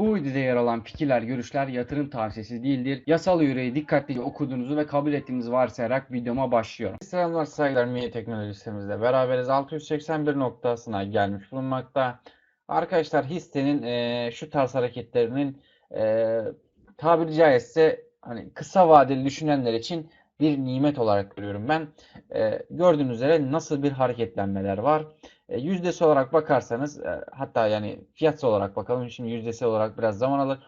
Bu videoda yer alan fikirler, görüşler yatırım tavsiyesi değildir. Yasal yüreği dikkatlice okuduğunuzu ve kabul ettiğinizi varsayarak videoma başlıyorum. Selamlar saygılar Miye Teknoloji sitemizde beraberiz. 681 noktasına gelmiş bulunmakta. Arkadaşlar hissenin eee, şu tarz hareketlerinin eee tabiri caizse hani kısa vadeli düşünenler için bir nimet olarak görüyorum ben. Eee, gördüğünüz üzere nasıl bir hareketlenmeler var. E, yüzdesi olarak bakarsanız e, hatta yani fiyatsı olarak bakalım. Şimdi yüzdesi olarak biraz zaman alır.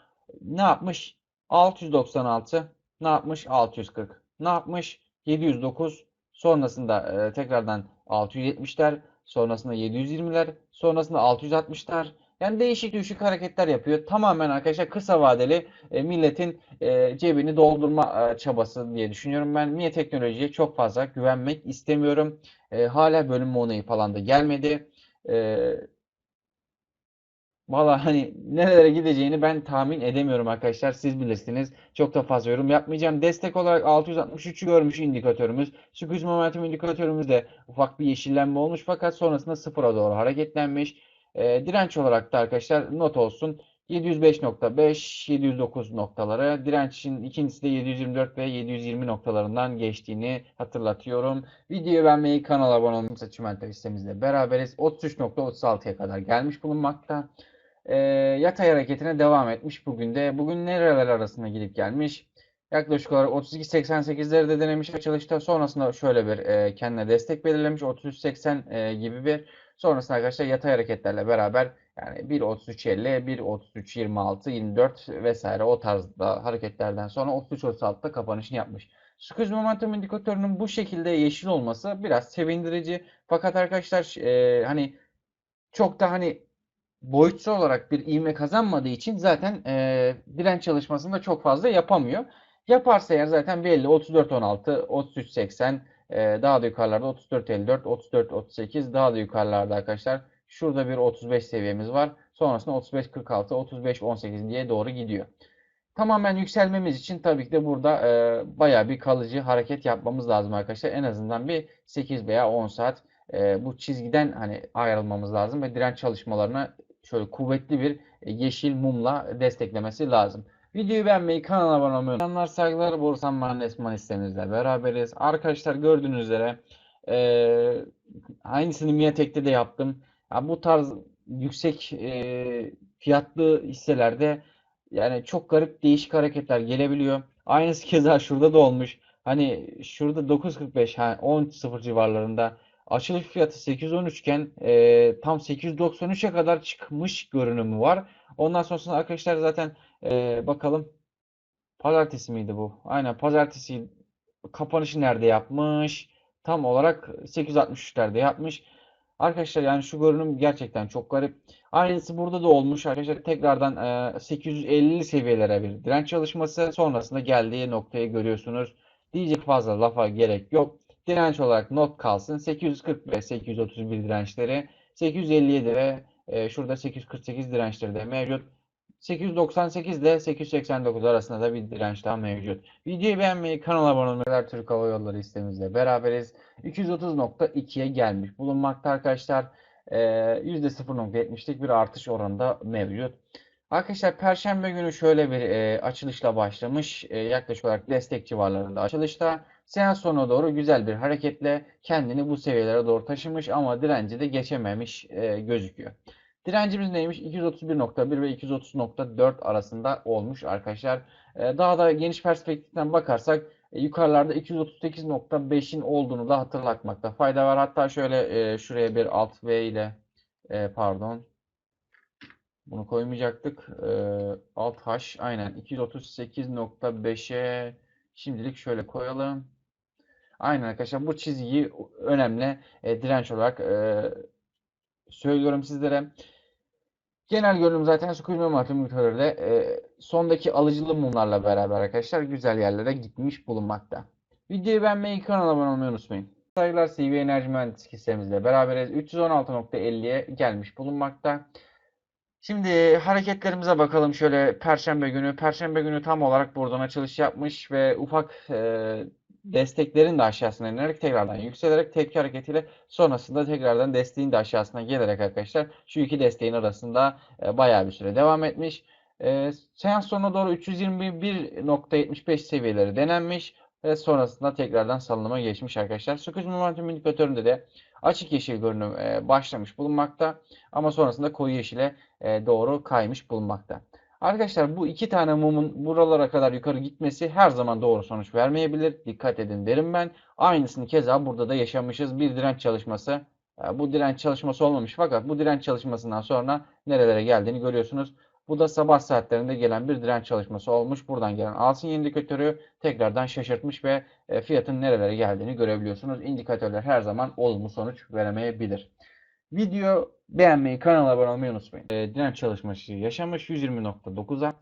Ne yapmış? 696. Ne yapmış? 640. Ne yapmış? 709. Sonrasında e, tekrardan 670'ler. Sonrasında 720'ler. Sonrasında 660'lar. Yani değişik değişik hareketler yapıyor. Tamamen arkadaşlar kısa vadeli e, milletin e, cebini doldurma e, çabası diye düşünüyorum. Ben Miye Teknoloji'ye çok fazla güvenmek istemiyorum. Hala bölünme onayı falan da gelmedi. E, valla hani nerelere gideceğini ben tahmin edemiyorum arkadaşlar. Siz bilirsiniz. Çok da fazla yorum yapmayacağım. Destek olarak 663'ü görmüş indikatörümüz. Squeeze momentum indikatörümüz de ufak bir yeşillenme olmuş fakat sonrasında sıfıra doğru hareketlenmiş. E, direnç olarak da arkadaşlar not olsun. 705.5, 709 noktaları. Dirençin ikincisi de 724 ve 720 noktalarından geçtiğini hatırlatıyorum. Videoyu beğenmeyi, kanala abone olmayı, Çimento listemizle beraberiz. 33.36'ya kadar gelmiş bulunmakta. Ee, yatay hareketine devam etmiş bugün de. Bugün nereler arasında gidip gelmiş? Yaklaşık olarak 32.88'leri de denemiş açılışta. Sonrasında şöyle bir e, kendine destek belirlemiş. 33.80 e, gibi bir. Sonrasında arkadaşlar yatay hareketlerle beraber yani 1.33.50, 1.33.26, 24 vesaire o tarzda hareketlerden sonra 33.36'da kapanışını yapmış. Squeeze Momentum indikatörünün bu şekilde yeşil olması biraz sevindirici. Fakat arkadaşlar e, hani çok da hani boyutsal olarak bir ivme kazanmadığı için zaten e, direnç çalışmasını da çok fazla yapamıyor. Yaparsa eğer zaten belli 34.16, 33.80 e, daha da yukarılarda 34.54, 34.38 daha da yukarılarda arkadaşlar. Şurada bir 35 seviyemiz var. Sonrasında 35.46, 35.18 diye doğru gidiyor. Tamamen yükselmemiz için tabii ki de burada e, bayağı bir kalıcı hareket yapmamız lazım arkadaşlar. En azından bir 8 veya 10 saat e, bu çizgiden hani ayrılmamız lazım ve direnç çalışmalarına şöyle kuvvetli bir yeşil mumla desteklemesi lazım. Videoyu beğenmeyi, kanala abone olmayı unutmayın. Saygılar, Borsan Mahalles Manistemizle beraberiz. Arkadaşlar gördüğünüz üzere e, aynısını Miatek'te de yaptım. Ya bu tarz yüksek e, fiyatlı hisselerde yani çok garip değişik hareketler gelebiliyor. Aynısı keza şurada da olmuş. Hani şurada 9.45 ha 10.0 civarlarında açılış fiyatı 813 iken e, tam 893'e kadar çıkmış görünümü var. Ondan sonrasında arkadaşlar zaten e, bakalım pazartesi miydi bu? Aynen pazartesi kapanışı nerede yapmış? Tam olarak 863'lerde yapmış. Arkadaşlar yani şu görünüm gerçekten çok garip. Aynısı burada da olmuş arkadaşlar. Tekrardan e, 850 seviyelere bir direnç çalışması. Sonrasında geldiği noktayı görüyorsunuz. Diyecek fazla lafa gerek yok. Direnç olarak not kalsın. 840 ve 831 dirençleri. 857 ve e, şurada 848 dirençleri de mevcut. 898 ile 889 arasında da bir direnç daha mevcut. Videoyu beğenmeyi, kanala abone olmayı, Türk Hava Yolları listemizle beraberiz. 230.2'ye gelmiş bulunmakta arkadaşlar. Ee, %0.70'lik bir artış oranında mevcut. Arkadaşlar Perşembe günü şöyle bir e, açılışla başlamış. E, yaklaşık olarak destek civarlarında açılışta. Seans sonuna doğru güzel bir hareketle kendini bu seviyelere doğru taşımış ama direnci de geçememiş e, gözüküyor. Direncimiz neymiş? 231.1 ve 230.4 arasında olmuş arkadaşlar. Ee, daha da geniş perspektiften bakarsak e, yukarılarda 238.5'in olduğunu da hatırlatmakta fayda var. Hatta şöyle e, şuraya bir alt V ile e, pardon bunu koymayacaktık. alt H aynen 238.5'e şimdilik şöyle koyalım. Aynen arkadaşlar bu çizgiyi önemli direnç olarak söylüyorum sizlere. Genel görünüm zaten Squeeze Momentum ülkelerde e, sondaki alıcılı mumlarla beraber arkadaşlar güzel yerlere gitmiş bulunmakta. Videoyu beğenmeyi, kanala abone olmayı unutmayın. Saygılar CV Enerji Mühendislik hissemizle beraberiz. 316.50'ye gelmiş bulunmakta. Şimdi hareketlerimize bakalım şöyle Perşembe günü. Perşembe günü tam olarak buradan açılış yapmış ve ufak e, desteklerin de aşağısına inerek tekrardan yükselerek tepki hareketiyle sonrasında tekrardan desteğin de aşağısına gelerek arkadaşlar şu iki desteğin arasında e, bayağı bir süre devam etmiş. E, seans sonuna doğru 321.75 seviyeleri denenmiş ve sonrasında tekrardan salınıma geçmiş arkadaşlar. Squeeze Momentum indikatöründe de açık yeşil görünüm e, başlamış bulunmakta ama sonrasında koyu yeşile e, doğru kaymış bulunmakta. Arkadaşlar bu iki tane mumun buralara kadar yukarı gitmesi her zaman doğru sonuç vermeyebilir. Dikkat edin derim ben. Aynısını keza burada da yaşamışız. Bir direnç çalışması. E, Bu direnç çalışması olmamış fakat bu direnç çalışmasından sonra nerelere geldiğini görüyorsunuz. Bu da sabah saatlerinde gelen bir direnç çalışması olmuş. Buradan gelen al sinyal indikatörü tekrardan şaşırtmış ve e, fiyatın nerelere geldiğini görebiliyorsunuz. İndikatörler her zaman olumlu sonuç veremeyebilir. Video beğenmeyi, kanala abone olmayı unutmayın. E, direnç çalışması yaşamış 120.9'a.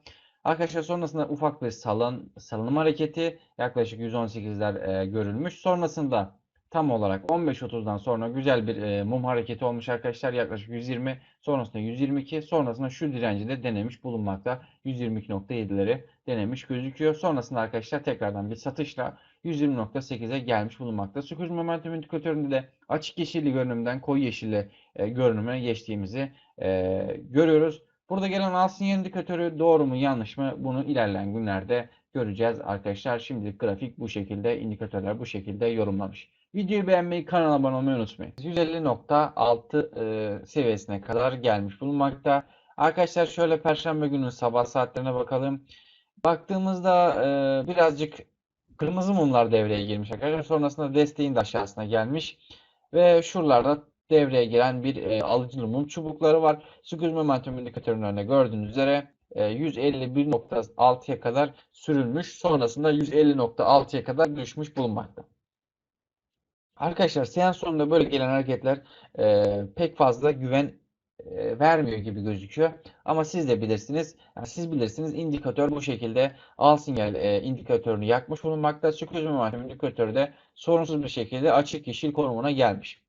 Arkadaşlar sonrasında ufak bir salın, salınım hareketi yaklaşık 118'ler e, görülmüş. Sonrasında tam olarak 15.30'dan sonra güzel bir e, mum hareketi olmuş arkadaşlar. Yaklaşık 120, sonrasında 122, sonrasında şu direnci de denemiş bulunmakta. 122.7'leri denemiş gözüküyor. Sonrasında arkadaşlar tekrardan bir satışla 120.8'e gelmiş bulunmakta. Squeeze Momentum indikatöründe de açık yeşilli görünümden koyu yeşilli e, görünüme geçtiğimizi e, görüyoruz. Burada gelen al sinyal indikatörü doğru mu yanlış mı bunu ilerleyen günlerde göreceğiz arkadaşlar. Şimdilik grafik bu şekilde, indikatörler bu şekilde yorumlamış. Videoyu beğenmeyi, kanala abone olmayı unutmayın. 150.6 e, seviyesine kadar gelmiş bulunmakta. Arkadaşlar şöyle Perşembe günü sabah saatlerine bakalım. Baktığımızda e, birazcık kırmızı mumlar devreye girmiş arkadaşlar. Sonrasında desteğin de aşağısına gelmiş. Ve şuralarda devreye giren bir e, alıcılı mum çubukları var. Squeeze Momentum indikatörünün önünde gördüğünüz üzere e, 151.6'ya kadar sürülmüş. Sonrasında 150.6'ya kadar düşmüş bulunmakta. Arkadaşlar seans sonunda böyle gelen hareketler e, pek fazla güven e, vermiyor gibi gözüküyor. Ama siz de bilirsiniz. Yani siz bilirsiniz indikatör bu şekilde al sinyal e, indikatörünü yakmış bulunmakta. Sükuz momentum indikatörü de sorunsuz bir şekilde açık yeşil konumuna gelmiş.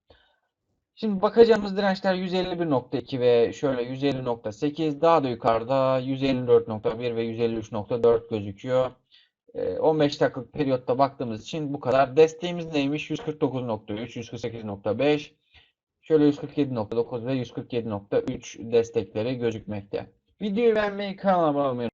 Şimdi bakacağımız dirençler 151.2 ve şöyle 150.8 daha da yukarıda 154.1 ve 153.4 gözüküyor. E, 15 dakikalık periyotta baktığımız için bu kadar. Desteğimiz neymiş? 149.3, 148.5, şöyle 147.9 ve 147.3 destekleri gözükmekte. Videoyu beğenmeyi, kanala abone olmayı